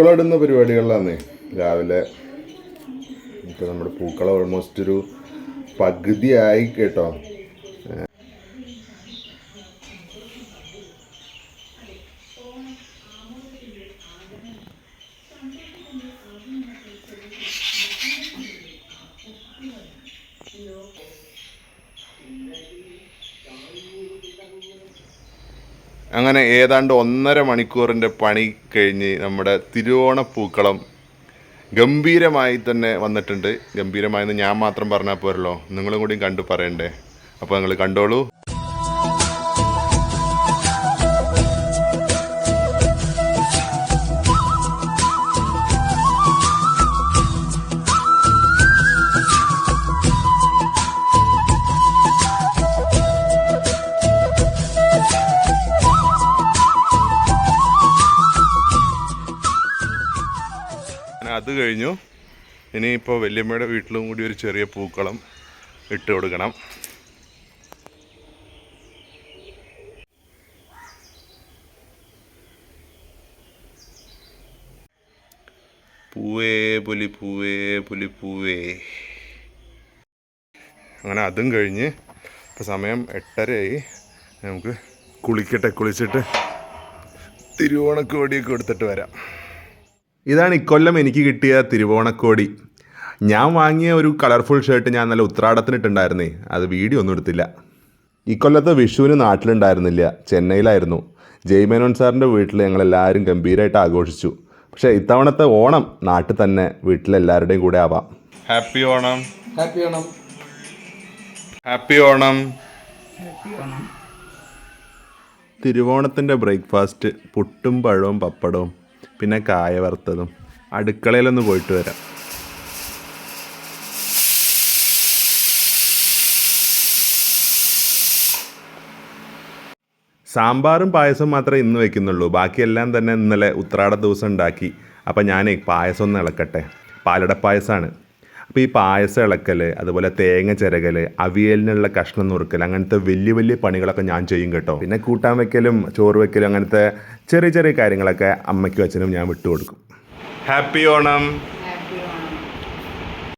പൂക്കളമിടുന്ന പരിപാടികളിലാണ് രാവിലെ ഇപ്പം നമ്മുടെ പൂക്കളം ഓൾമോസ്റ്റ് ഒരു പകുതിയായി കേട്ടോ അങ്ങനെ ഏതാണ്ട് ഒന്നര മണിക്കൂറിന്റെ പണി കഴിഞ്ഞ് നമ്മുടെ തിരുവോണ പൂക്കളം ഗംഭീരമായി തന്നെ വന്നിട്ടുണ്ട്. ഗംഭീരമായെന്ന് ഞാൻ മാത്രം പറഞ്ഞാൽ പോരല്ലോ. നിങ്ങളും കൂടി കണ്ടു പറയണ്ടേ. അപ്പോൾ നിങ്ങൾ കണ്ടോളൂ. കഴിഞ്ഞു. ഇനിയിപ്പോൾ വല്യമ്മയുടെ വീട്ടിലും കൂടി ഒരു ചെറിയ പൂക്കളം ഇട്ട് കൊടുക്കണം. പൂവേ പുലി പൂവേ പുലി പൂവേ അങ്ങനെ അതും കഴിഞ്ഞ് ഇപ്പോൾ സമയം എട്ടരയായി. നമുക്ക് കുളിക്കട്ടെ കുളിച്ചിട്ട് തിരുവോണക്കോടിയൊക്കെ എടുത്തിട്ട് വരാം. ഇതാണ് ഇക്കൊല്ലം എനിക്ക് കിട്ടിയ തിരുവോണക്കോടി. ഞാൻ വാങ്ങിയ ഒരു കളർഫുൾ ഷർട്ട് ഞാൻ നല്ല ഉത്രാടത്തിന് ഉത്രാടത്തിനിട്ടുണ്ടായിരുന്നേ. അത് വീഡിയോ ഒന്നും എടുത്തില്ല. ഇക്കൊല്ലത്തെ വിഷുവിന് നാട്ടിലുണ്ടായിരുന്നില്ല. ചെന്നൈയിലായിരുന്നു. ജയ്മേനോൻ സാറിന്റെ വീട്ടിൽ ഞങ്ങളെല്ലാവരും ഗംഭീരമായിട്ട് ആഘോഷിച്ചു. പക്ഷേ ഇത്തവണത്തെ ഓണം നാട്ടിൽ തന്നെ വീട്ടിലെല്ലാവരുടെയും കൂടെ ആവാം. Happy Onam. Happy Onam. Happy Onam. തിരുവോണത്തിന്റെ breakfast പുട്ടും പഴവും പപ്പടവും പിന്നെ കായ വറുത്തതും അടുക്കളയിലൊന്ന് പോയിട്ട് വരാം. സാമ്പാറും പായസവും മാത്രമേ ഇന്ന് വയ്ക്കുന്നുള്ളൂ ബാക്കിയെല്ലാം തന്നെ ഇന്നലെ ഉത്രാട ദിവസം ഉണ്ടാക്കി. അപ്പം ഞാനേ പായസം ഒന്ന് ഇളക്കട്ടെ. പാലട പായസമാണ് അപ്പോൾ ഈ പായസ ഇളക്കൽ അതുപോലെ തേങ്ങ ചിരകൽ അവിയലിനുള്ള കഷ്ണം നുറുക്കൽ അങ്ങനത്തെ വലിയ വലിയ പണികളൊക്കെ ഞാൻ ചെയ്യും കേട്ടോ. പിന്നെ കൂട്ടാൻ വെക്കലും ചോറ് വെക്കലും അങ്ങനത്തെ ചെറിയ ചെറിയ കാര്യങ്ങളൊക്കെ അമ്മയ്ക്കും അച്ഛനും ഞാൻ വിട്ടുകൊടുക്കും happy Onam.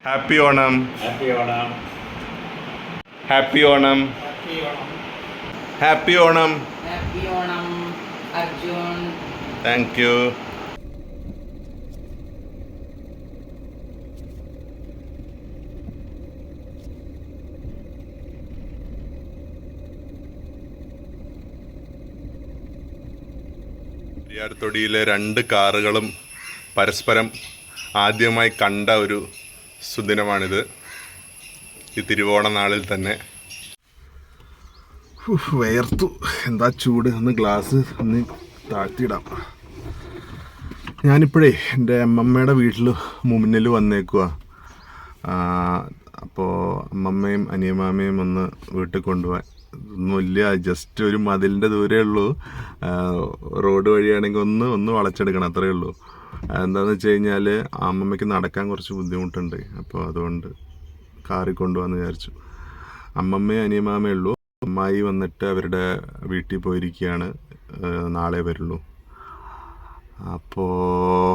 Happy Onam. Happy Onam. Happy Onam. Happy Onam. Happy Onam Arjun. Thank you. തൊടിയിലെ രണ്ട് കാറുകളും പരസ്പരം ആദ്യമായി കണ്ട ഒരു സുദിനമാണിത്. ഈ തിരുവോണ നാളിൽ തന്നെ. വേർത്തു എന്താ ചൂട്? ഒന്ന് ഗ്ലാസ് ഒന്ന് താഴ്ത്തിയിടാം. ഞാനിപ്പോഴേ എന്റെ അമ്മമ്മയുടെ വീട്ടിൽ മുന്നിൽ വന്നേക്കുക അപ്പോൾ അമ്മമ്മയും അനിയമാമയും ഒന്ന് വീട്ടിൽ കൊണ്ടുപോകാൻ ഒന്നുമില്ല ജസ്റ്റ് ഒരു മതിലിന്റെ ദൂരേ ഉള്ളൂ. റോഡ് വഴിയാണെങ്കിൽ ഒന്ന് ഒന്ന് വളച്ചെടുക്കണം അത്രേ ഉള്ളൂ. എന്താണെന്ന് വെച്ച് കഴിഞ്ഞാൽ അമ്മമ്മയ്ക്ക് നടക്കാൻ കുറച്ച് ബുദ്ധിമുട്ടുണ്ട്. അപ്പോൾ അതുകൊണ്ട് കാറി കൊണ്ടുപോകാമെന്ന് വിചാരിച്ചു. അമ്മമ്മയും അനിയമാമേ ഉള്ളൂ. അമ്മായി വന്നിട്ട് അവരുടെ വീട്ടിൽ പോയിരിക്കുകയാണ്. നാളെ വരുള്ളൂ. അപ്പോൾ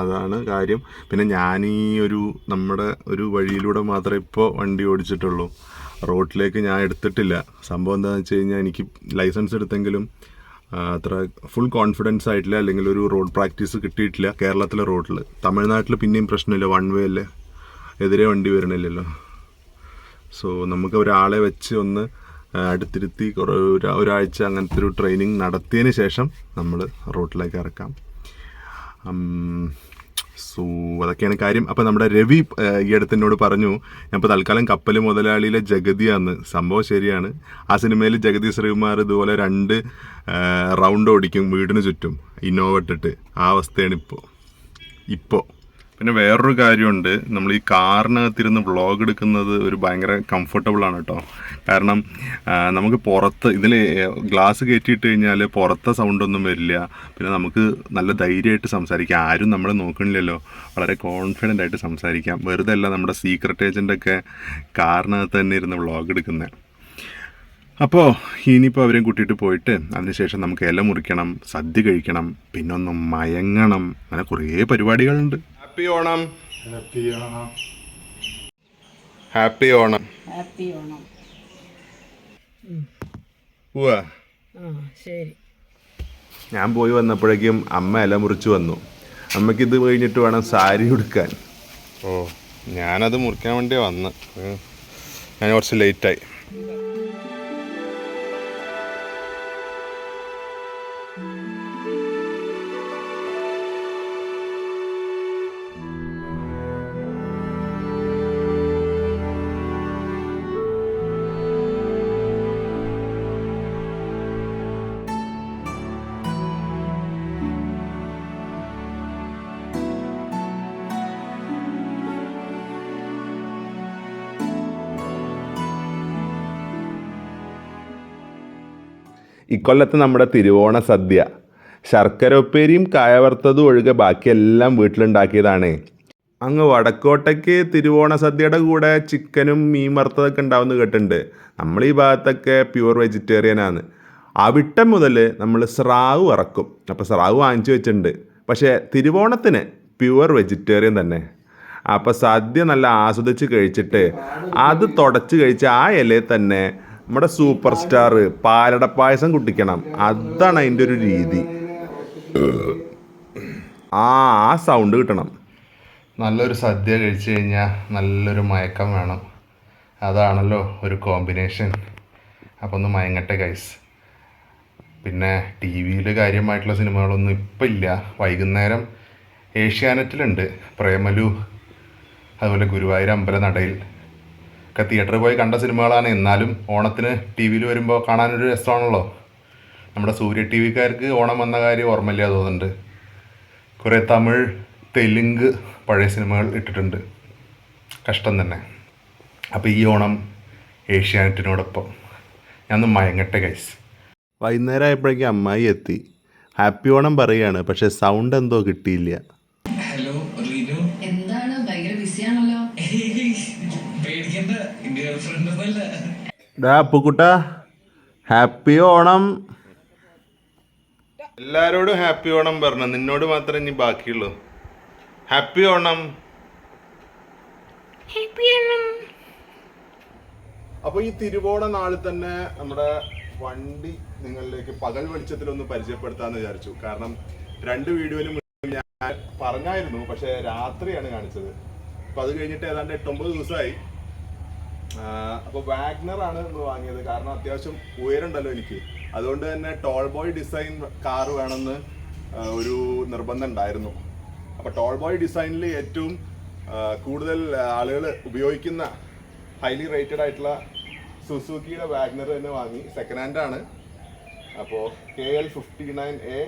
അതാണ് കാര്യം. പിന്നെ ഞാൻ ഈ ഒരു നമ്മുടെ ഒരു വഴിയിലൂടെ മാത്രമേ ഇപ്പോൾ വണ്ടി ഓടിച്ചിട്ടുള്ളൂ. റോഡിലേക്ക് ഞാൻ എടുത്തിട്ടില്ല. സംഭവം എന്താണെന്ന് വെച്ച് കഴിഞ്ഞാൽ എനിക്ക് ലൈസൻസ് എടുത്തെങ്കിലും അത്ര ഫുൾ കോൺഫിഡൻസ് ആയിട്ടില്ല. അല്ലെങ്കിൽ ഒരു റോഡ് പ്രാക്ടീസ് കിട്ടിയിട്ടില്ല കേരളത്തിലെ റോഡിൽ തമിഴ്നാട്ടിൽ പിന്നെയും പ്രശ്നമില്ല. വൺ വേ അല്ലേ? എതിരെ വണ്ടി വരണില്ലല്ലോ. സോ നമുക്ക് ഒരാളെ വെച്ച് ഒന്ന് അടുത്തിരുത്തി ഒരാഴ്ച അങ്ങനത്തെ ഒരു ട്രെയിനിങ് നടത്തിയതിന് ശേഷം നമ്മൾ റോട്ടിലേക്ക് ഇറക്കാം. സോ അതൊക്കെയാണ് കാര്യം. അപ്പോൾ നമ്മുടെ രവി ഈ അടുത്ത് എന്നോട് പറഞ്ഞു ഞാൻ ഇപ്പോൾ തൽക്കാലം കപ്പൽ മുതലാളിയിലെ ജഗതിയാണ്. സംഭവം ശരിയാണ്. ആ സിനിമയിൽ ജഗതി ശ്രീകുമാർ ഇതുപോലെ രണ്ട് റൗണ്ട് ഓടിക്കും വീടിന് ചുറ്റും. ഇന്നോവ ഇട്ടിട്ട്. ആ അവസ്ഥയാണ് ഇപ്പോൾ ഇപ്പോൾ പിന്നെ വേറൊരു കാര്യമുണ്ട്. നമ്മൾ ഈ കാറിനകത്തിരുന്ന് വ്ളോഗ് എടുക്കുന്നത് ഒരു ഭയങ്കര കംഫർട്ടബിൾ ആണ് കേട്ടോ കാരണം നമുക്ക് പുറത്ത് ഇതിൽ ഗ്ലാസ് കയറ്റിയിട്ട് കഴിഞ്ഞാൽ പുറത്തെ സൗണ്ടൊന്നും വരില്ല. പിന്നെ നമുക്ക് നല്ല ധൈര്യമായിട്ട് സംസാരിക്കാം. ആരും നമ്മളെ നോക്കണില്ലല്ലോ. വളരെ കോൺഫിഡന്റ് ആയിട്ട് സംസാരിക്കാം. വെറുതെ അല്ല നമ്മുടെ സീക്രട്ട് ഏജന്റൊക്കെ കാറിനകത്ത് തന്നെ ഇരുന്ന് വ്ളോഗ് എടുക്കുന്നത് അപ്പോൾ ഇനിയിപ്പോൾ അവരെയും കൂട്ടിയിട്ട് പോയിട്ട് അതിനുശേഷം നമുക്ക് ഇല മുറിക്കണം സദ്യ കഴിക്കണം പിന്നെ ഒന്ന് മയങ്ങണം. അങ്ങനെ കുറേ പരിപാടികളുണ്ട്. Happy Onam happy Onam happy Onam happy Onam ശരി. ഞാൻ പോയി വന്നപ്പോഴേക്കും അമ്മ ഇല മുറിച്ച് വന്നു. അമ്മയ്ക്ക് ഇത് കഴിഞ്ഞിട്ട് വേണം സാരി ഉടുക്കാൻ. ഓ. ഞാനത് മുറിക്കാൻ വേണ്ടി വന്ന്. ഞാൻ കുറച്ച് ലേറ്റായി ഇക്കൊല്ലത്തെ നമ്മുടെ തിരുവോണ സദ്യ. ശർക്കര ഉപ്പേരിയും കായവർത്തതും ഒഴികെ ബാക്കിയെല്ലാം വീട്ടിലുണ്ടാക്കിയതാണ്. അങ്ങ് വടക്കോട്ടയ്ക്ക് തിരുവോണ സദ്യയുടെ കൂടെ ചിക്കനും മീൻ വറുത്തതൊക്കെ ഉണ്ടാവുമെന്ന് കേട്ടിട്ടുണ്ട്. നമ്മൾ ഈ ഭാഗത്തൊക്കെ പ്യുവർ വെജിറ്റേറിയനാണ് അവിട്ടം മുതൽ നമ്മൾ സ്രാവ് ഇറക്കും അപ്പോൾ സ്രാവ് വാങ്ങിച്ചു വെച്ചിട്ടുണ്ട്. പക്ഷേ തിരുവോണത്തിന് പ്യുവർ വെജിറ്റേറിയൻ തന്നെ. അപ്പോൾ സദ്യ നല്ല ആസ്വദിച്ച് കഴിച്ചിട്ട് അത് തുടച്ച് കഴിച്ച് ആ ഇലയിൽ തന്നെ നമ്മുടെ സൂപ്പർ സ്റ്റാർ പാലട പായസം കുട്ടിക്കണം. അതാണ് അതിന്റെ ഒരു രീതി. ആ ആ സൗണ്ട് കിട്ടണം. നല്ലൊരു സദ്യ കഴിച്ചു കഴിഞ്ഞാൽ നല്ലൊരു മയക്കം വേണം. അതാണല്ലോ ഒരു കോമ്പിനേഷൻ അപ്പോൾ ഒന്ന് മയങ്ങട്ടെ ഗൈസ് പിന്നെ ടി വിയിൽ കാര്യമായിട്ടുള്ള സിനിമകളൊന്നും ഇപ്പം ഇല്ല. വൈകുന്നേരം ഏഷ്യാനെറ്റിലുണ്ട് പ്രേമലു അതുപോലെ ഗുരുവായൂർ അമ്പലനടയിൽ. ഒക്കെ തിയേറ്ററിൽ പോയി കണ്ട സിനിമകളാണ്. എന്നാലും ഓണത്തിന് ടി വിയിൽ വരുമ്പോൾ കാണാനൊരു രസമാണല്ലോ. നമ്മുടെ സൂര്യ ടി വിക്കാർക്ക് ഓണം വന്ന കാര്യം ഓർമ്മയില്ല തോന്നുന്നുണ്ട്. കുറേ തമിഴ് തെലുങ്ക് പഴയ സിനിമകൾ ഇട്ടിട്ടുണ്ട്. കഷ്ടം തന്നെ. അപ്പോൾ ഈ ഓണം ഏഷ്യാനെറ്റിനോടൊപ്പം ഞാൻ ഒന്ന് മയങ്ങട്ടെ ഗൈസ് വൈകുന്നേരം ആയപ്പോഴേക്കും അമ്മായി എത്തി. ഹാപ്പി ഓണം പറയുകയാണ് പക്ഷേ സൗണ്ട് എന്തോ കിട്ടിയില്ല. ഡാ അപ്പുക്കുട്ട ഹാപ്പി ഓണം. എല്ലാരോടും ഹാപ്പി ഓണം പറഞ്ഞു നിന്നോട് മാത്രമേ ഇനി ബാക്കിയുള്ളൂ. ഹാപ്പി ഓണം. അപ്പൊ ഈ തിരുവോണ നാളിൽ തന്നെ നമ്മുടെ വണ്ടി നിങ്ങളിലേക്ക് പകൽ വെളിച്ചത്തിൽ ഒന്ന് പരിചയപ്പെടുത്താന്ന് വിചാരിച്ചു. കാരണം രണ്ട് വീഡിയോയിലും ഞാൻ പറഞ്ഞായിരുന്നു പക്ഷെ രാത്രിയാണ് കാണിച്ചത്. അപ്പൊ അത് കഴിഞ്ഞിട്ട് ഏതാണ്ട് എട്ടൊമ്പത് ദിവസമായി. അപ്പോൾ വാഗ്നർ ആണ് ഇന്ന് വാങ്ങിയത്. കാരണം അത്യാവശ്യം ഉയരണ്ടല്ലോ എനിക്ക്. അതുകൊണ്ട് തന്നെ ടോൾ ബോയ് ഡിസൈൻ കാർ വേണമെന്ന് ഒരു നിർബന്ധം ഉണ്ടായിരുന്നു. അപ്പോൾ ടോൾ ബോയ് ഡിസൈനിൽ ഏറ്റവും കൂടുതൽ ആളുകൾ ഉപയോഗിക്കുന്ന ഹൈലി റേറ്റഡ് ആയിട്ടുള്ള സുസുക്കിയുടെ വാഗ്നർ തന്നെ വാങ്ങി. സെക്കൻഡ് ഹാൻഡ് ആണ്. അപ്പോൾ K L fifty nine A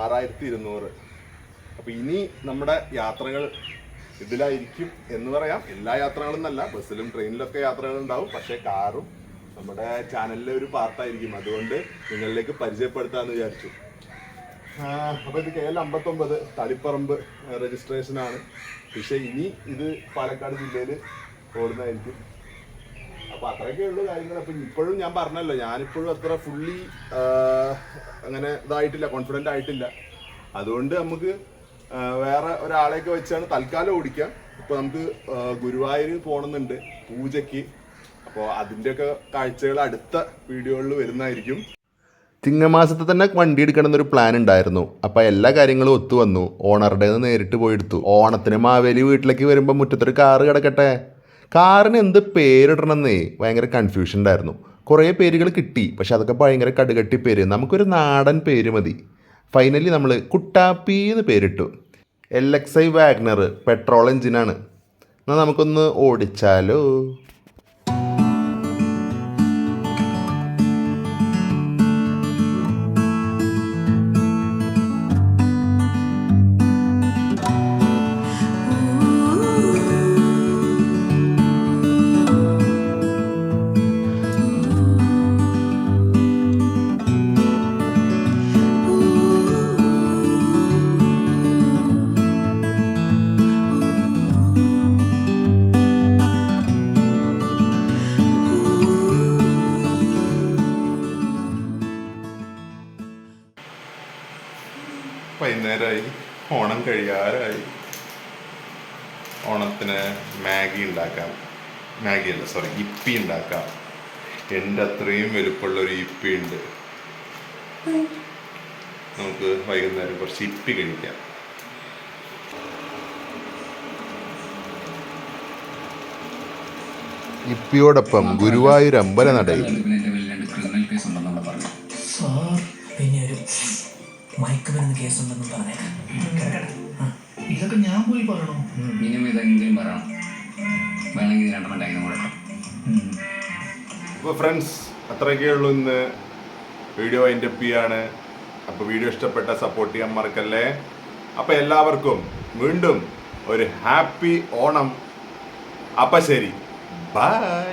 ആറായിരത്തി ഇരുന്നൂറ്. അപ്പോൾ ഇനി നമ്മുടെ യാത്രകൾ ഇതിലായിരിക്കും എന്ന് പറയാം. എല്ലാ യാത്രകളും എന്നല്ല ബസ്സിലും ട്രെയിനിലൊക്കെ യാത്രകൾ ഉണ്ടാവും പക്ഷേ കാറും നമ്മുടെ ചാനലിലെ ഒരു പാർട്ടായിരിക്കും. അതുകൊണ്ട് നിങ്ങളിലേക്ക് പരിചയപ്പെടുത്താമെന്ന് വിചാരിച്ചു. അപ്പോൾ ഇത് കെ എൽ അമ്പത്തൊമ്പത് തളിപ്പറമ്പ് രജിസ്ട്രേഷൻ ആണ് പക്ഷേ ഇനി ഇത് പാലക്കാട് ജില്ലയിൽ ഓടുന്നതായിരിക്കും. അപ്പൊ അത്രയൊക്കെ ഉള്ളു കാര്യങ്ങൾ അപ്പൊ ഇപ്പോഴും ഞാൻ പറഞ്ഞല്ലോ ഞാനിപ്പോഴും അത്ര ഫുള്ളി അങ്ങനെ ഇതായിട്ടില്ല കോൺഫിഡന്റ് ആയിട്ടില്ല. അതുകൊണ്ട് നമുക്ക് വേറെ ഒരാളെയൊക്കെ വെച്ചാണ് തൽക്കാലം ഓടിക്കാം ഇപ്പൊ നമുക്ക് ഗുരുവായൂരിൽ പോകണമെന്നുണ്ട് പൂജയ്ക്ക്. അപ്പോൾ അതിന്റെയൊക്കെ കാഴ്ചകൾ അടുത്ത വീഡിയോകളിൽ വരുന്നതായിരിക്കും. ചിങ്ങമാസത്തെ തന്നെ വണ്ടി എടുക്കണം എന്നൊരു പ്ലാൻ ഉണ്ടായിരുന്നു. അപ്പോൾ എല്ലാ കാര്യങ്ങളും ഒത്തു വന്നു. ഓണറുടെ നേരിട്ട് പോയെടുത്തു. ഓണത്തിന് മാവേലി വീട്ടിലേക്ക് വരുമ്പോൾ മുറ്റത്തൊരു കാറ് കിടക്കട്ടെ? കാറിന് എന്ത് പേരിടണമെന്നേ ഭയങ്കര കൺഫ്യൂഷൻ ഉണ്ടായിരുന്നു. കുറേ പേരുകൾ കിട്ടി. പക്ഷെ അതൊക്കെ ഭയങ്കര കടുകട്ടി പേര്. നമുക്കൊരു നാടൻ പേര് മതി. ഫൈനലി നമ്മൾ കുട്ടാപ്പി എന്ന് പേരിട്ടു. L X I WagonR petrol എഞ്ചിനാണ് എന്നാൽ നമുക്കൊന്ന് ഓടിച്ചാലോ? വൈകുന്നേരമായി ഓണം കഴിയാറായി. ഓണത്തിന് മാഗി ഉണ്ടാക്കാം. മാഗി അല്ല സോറി ഇപ്പി ഉണ്ടാക്കാം. എന്റെ അത്രയും വലുപ്പമുള്ള ഒരു ഇപ്പി ഉണ്ട്. നമുക്ക് വൈകുന്നേരം കുറച്ച് ഇപ്പി കഴിക്കാം. ഇപ്പിയോടൊപ്പം ഗുരുവായൂർ അമ്പലനടയിൽ മയക്കുമരുന്ന് കേസുണ്ടെന്ന് പറഞ്ഞേക്കാം. ഇതൊക്കെ ഞാൻ പോയി പറയണോ? ഇനിയും ഇതെങ്കിലും പറയണം. വേണമെങ്കിൽ രണ്ടെണ്ണം കയ്യിൽ നിന്ന് കൊടുക്കാം അപ്പോൾ ഫ്രണ്ട്സ് അത്രയൊക്കെ ഉള്ളൂ ഇന്ന്. വീഡിയോ അതിന്റെ ആണ് അപ്പോൾ വീഡിയോ ഇഷ്ടപ്പെട്ട സപ്പോർട്ട് ചെയ്യാൻ മറക്കല്ലേ അപ്പോൾ എല്ലാവർക്കും വീണ്ടും ഒരു ഹാപ്പി ഓണം. അപ്പം ശരി. ബൈ